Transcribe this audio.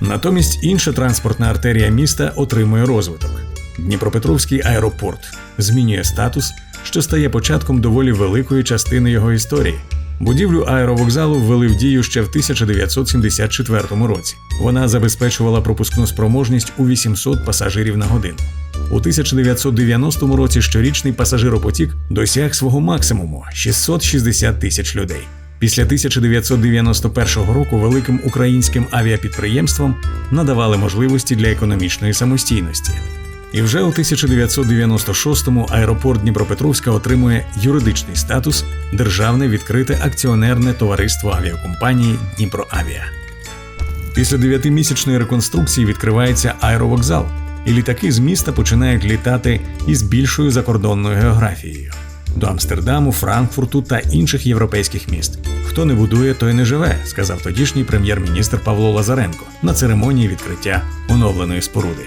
Натомість інша транспортна артерія міста отримує розвиток. Дніпропетровський аеропорт змінює статус, що стає початком доволі великої частини його історії. Будівлю аеровокзалу ввели в дію ще в 1974 році. Вона забезпечувала пропускну спроможність у 800 пасажирів на годину. У 1990 році щорічний пасажиропотік досяг свого максимуму 660 тисяч людей. Після 1991 року великим українським авіапідприємствам надавали можливості для економічної самостійності. І вже у 1996-му аеропорт Дніпропетровська отримує юридичний статус Державне відкрите акціонерне товариство авіакомпанії Дніпроавіа. Після дев'ятимісячної реконструкції відкривається аеровокзал, і літаки з міста починають літати із більшою закордонною географією до Амстердаму, Франкфурту та інших європейських міст. Хто не будує, той не живе, сказав тодішній прем'єр-міністр Павло Лазаренко на церемонії відкриття оновленої споруди.